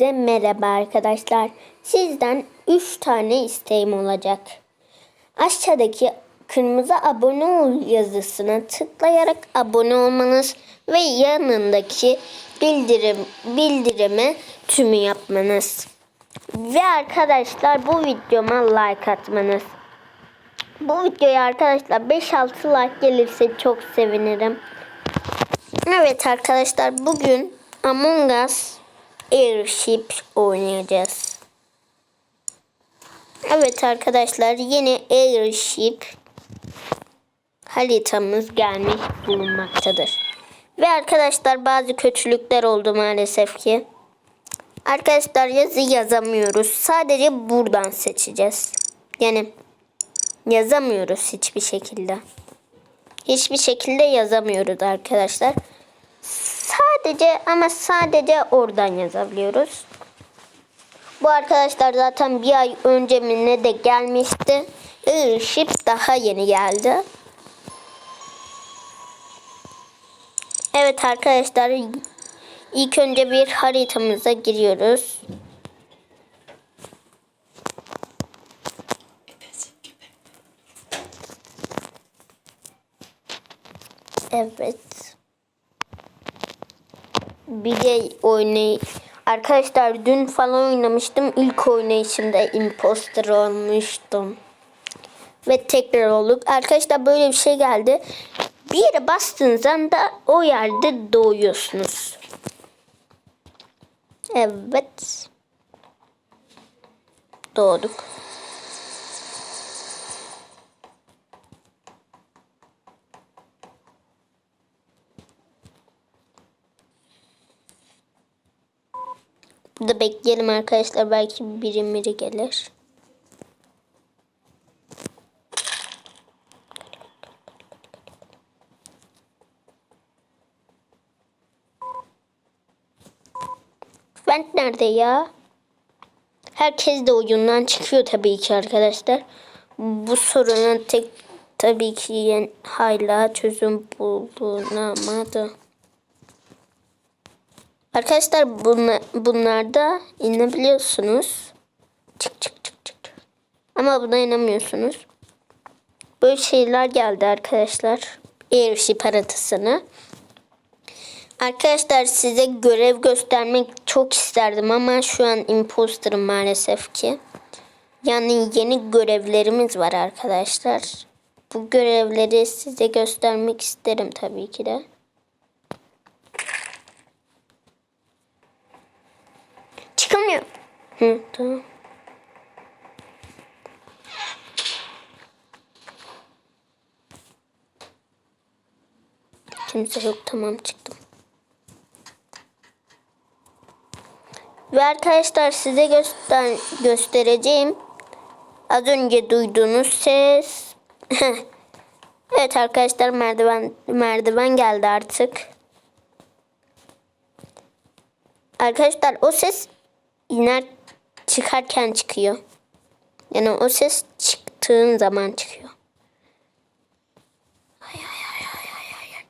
Size merhaba arkadaşlar. Sizden 3 tane isteğim olacak. Aşağıdaki kırmızı abone ol yazısına tıklayarak abone olmanız ve yanındaki bildirim bildirimi tümü yapmanız. Ve arkadaşlar bu videoma like atmanız. Bu videoya arkadaşlar 5-6 like gelirse çok sevinirim. Evet arkadaşlar bugün Among Us Airship oynayacağız. Evet arkadaşlar yeni Airship haritamız gelmiş bulunmaktadır. Ve arkadaşlar bazı kötülükler oldu maalesef ki. Arkadaşlar yazı yazamıyoruz. Sadece buradan seçeceğiz. Yani yazamıyoruz hiçbir şekilde. Hiçbir şekilde yazamıyoruz arkadaşlar. Sadece ama sadece oradan yazabiliyoruz. Bu arkadaşlar zaten bir ay önce mi ne de gelmişti. Airship daha yeni geldi. Evet arkadaşlar ilk önce bir haritamıza giriyoruz. Evet. Bir de oynay Arkadaşlar dün falan oynamıştım. İlk oynayışımda imposter olmuştum. Ve tekrar olduk. Arkadaşlar böyle bir şey geldi. Bir yere bastığınız anda o yerde doğuyorsunuz. Evet. Doğduk. Burada bekleyelim arkadaşlar. Belki biri biri gelir. Vent nerede ya? Herkes de oyundan çıkıyor tabii ki arkadaşlar. Bu sorunun tek tabii ki hala çözüm bulunamadı. Arkadaşlar bunlar, bunlarda inebiliyorsunuz. Çık çık çık çık. Ama buna inemiyorsunuz. Böyle şeyler geldi arkadaşlar. Airship haritasını. Arkadaşlar size görev göstermek çok isterdim ama şu an imposterım maalesef ki. Yani yeni görevlerimiz var arkadaşlar. Bu görevleri size göstermek isterim tabii ki de. Hı. Kimse yok tamam çıktım. Ve arkadaşlar size göster göstereceğim. Az önce duyduğunuz ses. evet arkadaşlar merdiven merdiven geldi artık. Arkadaşlar o ses iner çıkarken çıkıyor. Yani o ses çıktığın zaman çıkıyor. Ay, ay, ay, ay, ay, ay.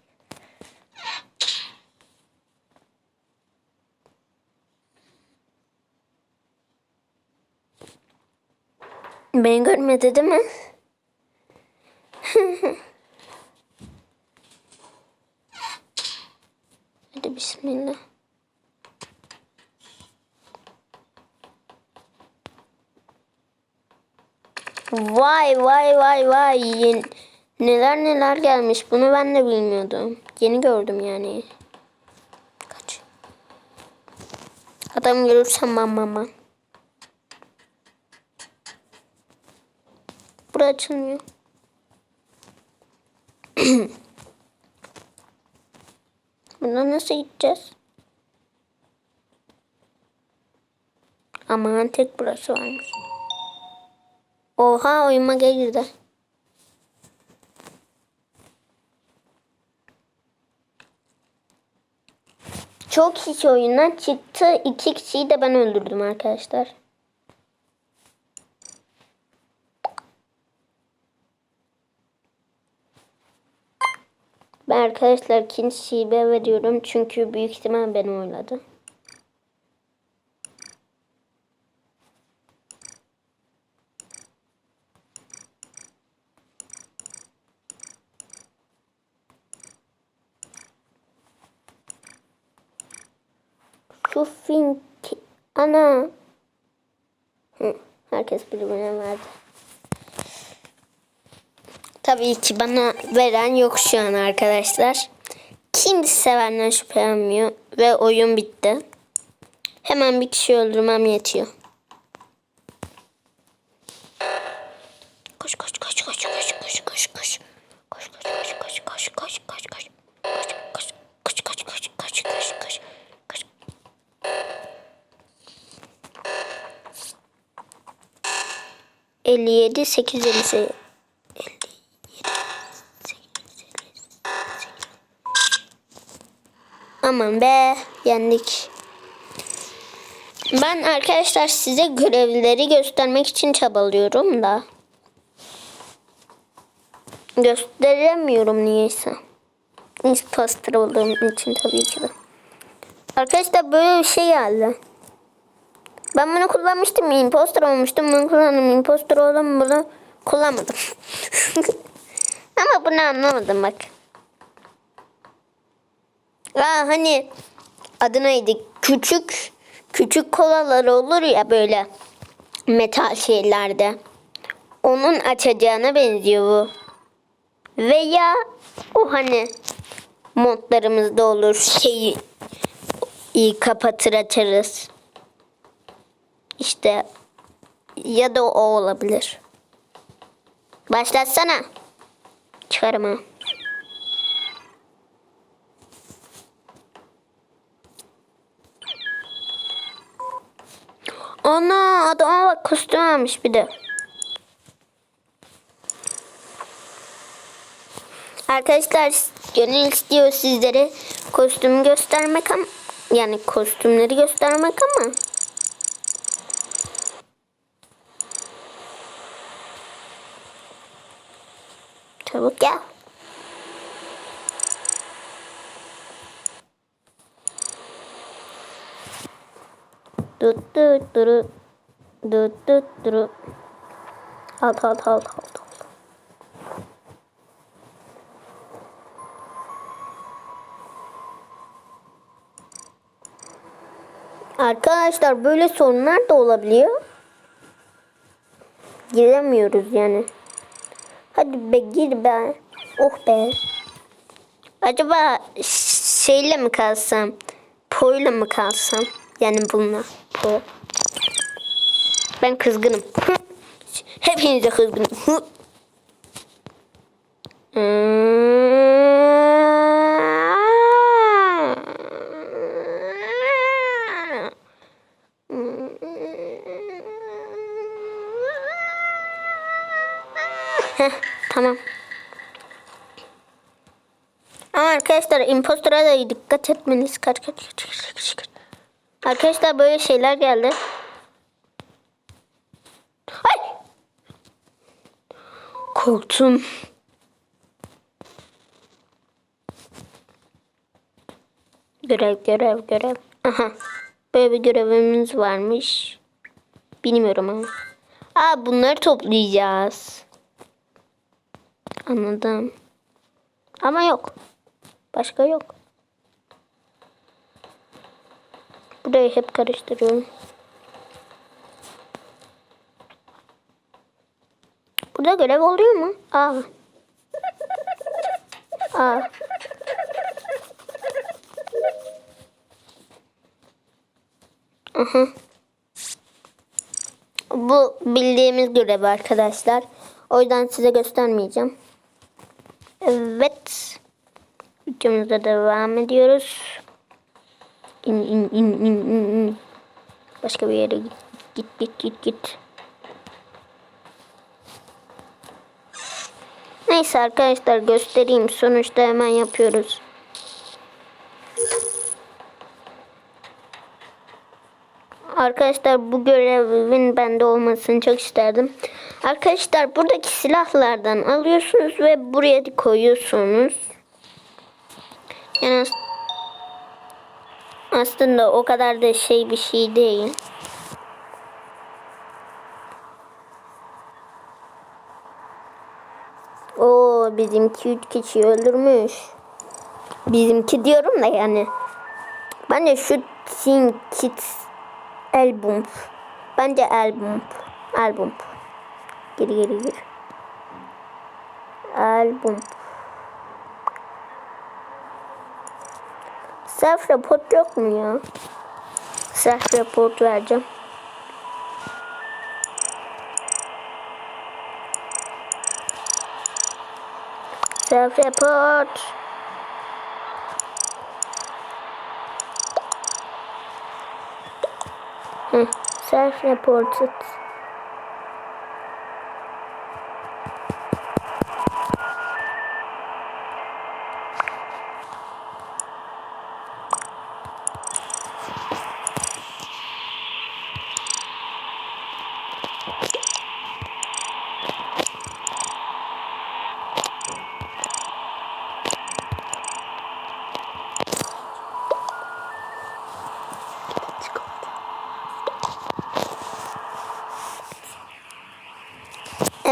Beni görmedi değil mi? Hadi bismillah. Vay vay vay vay. Yeni, neler neler gelmiş. Bunu ben de bilmiyordum. Yeni gördüm yani. Kaç. Adam görürsem ben mama. Bura açılmıyor. Buradan nasıl gideceğiz? Aman tek burası varmış. Oha oyuma girdi. Çok kişi oyundan çıktı. İki kişiyi de ben öldürdüm arkadaşlar. Ben arkadaşlar ikinci şibe veriyorum. Çünkü büyük ihtimal beni oyladı. Film ki- ana. Hı, herkes birbirine verdi. Tabii ki bana veren yok şu an arkadaşlar. Kimse benden şüphelenmiyor ve oyun bitti. Hemen bir kişi öldürmem yetiyor. 57 850 Aman be yendik. Ben arkadaşlar size görevleri göstermek için çabalıyorum da. Gösteremiyorum niyeyse. Imposter olduğum için tabii ki de. Arkadaşlar böyle bir şey geldi. Ben bunu kullanmıştım. Imposter olmuştum. Bunu kullandım. Imposter oldum. Bunu kullanmadım. Ama bunu anlamadım bak. Aa, hani adı neydi? Küçük küçük kolalar olur ya böyle metal şeylerde. Onun açacağına benziyor bu. Veya o hani modlarımızda olur şeyi iyi kapatır açarız. İşte ya da o olabilir. Başlatsana. Çıkarım ha. Ana adama bak kostüm almış bir de. Arkadaşlar gönül istiyor sizlere kostümü göstermek ama yani kostümleri göstermek ama Çabuk gel. Tut tut tut tut tut. Alt alt alt alt. alt. Arkadaşlar böyle sorunlar da olabiliyor. Giremiyoruz yani. Hadi be gir be. Oh be. Acaba şeyle mi kalsam? Po'yla mı kalsam? Yani bununla. Po. Ben kızgınım. Hepinize kızgınım. Heh, tamam. Ama arkadaşlar impostora da dikkat etmeniz. Kaç kaç kaç kaç kaç kaç. Arkadaşlar böyle şeyler geldi. Ay! Korktum. Görev görev görev. Aha. Böyle bir görevimiz varmış. Bilmiyorum ama. Aa bunları toplayacağız. Anladım. Ama yok. Başka yok. Burayı hep karıştırıyorum. Burada görev oluyor mu? Aa. Aa. Aha. Bu bildiğimiz görev arkadaşlar. O yüzden size göstermeyeceğim. Evet. Videomuza devam ediyoruz. İn in in in in in. Başka bir yere git git git git. Neyse arkadaşlar göstereyim. Sonuçta hemen yapıyoruz. Arkadaşlar bu görevin bende olmasını çok isterdim. Arkadaşlar buradaki silahlardan alıyorsunuz ve buraya koyuyorsunuz. Yani as- aslında o kadar da şey bir şey değil. Oo bizimki üç kişi öldürmüş. Bizimki diyorum da yani. Bence şu Think Kids Album. Bence album. Album. Geri geri. Album. Self report yok mu ya? Self report vereceğim. Self report. Self reported.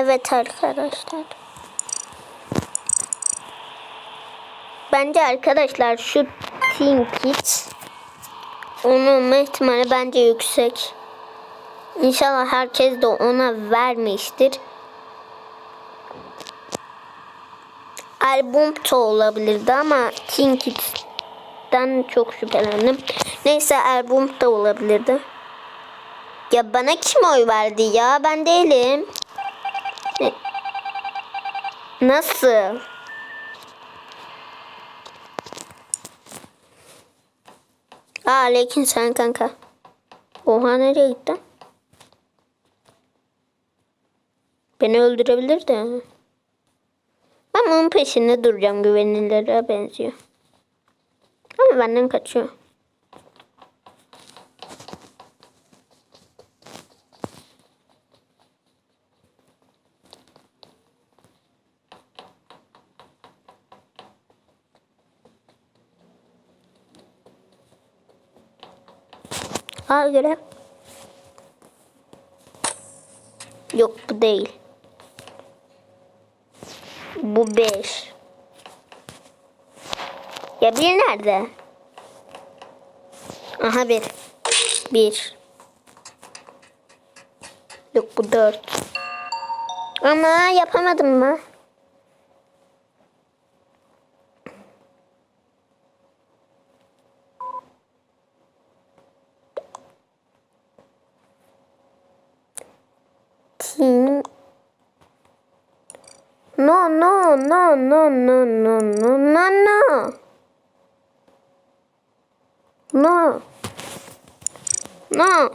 Evet arkadaşlar. Bence arkadaşlar şu Team Kit onun ihtimali bence yüksek. İnşallah herkes de ona vermiştir. Album da olabilirdi ama Team Kit'ten çok şüphelendim. Neyse album da olabilirdi. Ya bana kim oy verdi ya? Ben değilim. Nasıl? Aa Aleyküm sen kanka. Oha nereye gittin? Beni öldürebilir de. Ben onun peşinde duracağım güvenilere benziyor. Ama benden kaçıyor. Aa görev. Yok bu değil. Bu 5. Ya bir nerede? Aha bir. Bir. Yok bu 4. Ama yapamadım mı? Team No, no, no, no, no, no, no, no, no. No.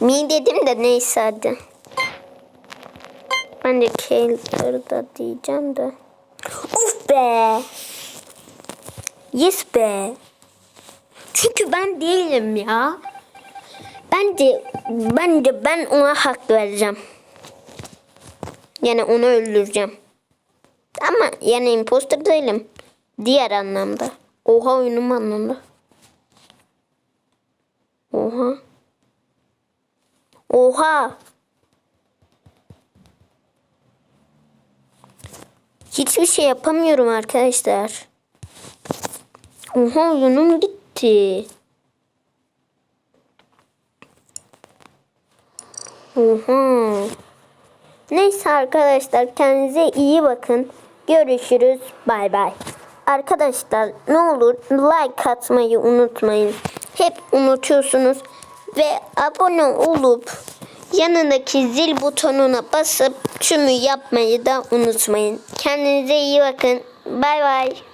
Mi dedim de neyse hadi. Ben de da diyeceğim de. Be. Yes be. Çünkü ben değilim ya. Bence bence ben ona hak vereceğim. Yani onu öldüreceğim. Ama yani imposter değilim. Diğer anlamda. Oha oyunum anlamda. Oha. Oha. Hiçbir şey yapamıyorum arkadaşlar. Oha oyunum gitti. Oha. Neyse arkadaşlar kendinize iyi bakın. Görüşürüz. Bay bay. Arkadaşlar ne olur like atmayı unutmayın. Hep unutuyorsunuz. Ve abone olup yanındaki zil butonuna basıp tümü yapmayı da unutmayın. Kendinize iyi bakın. Bay bay.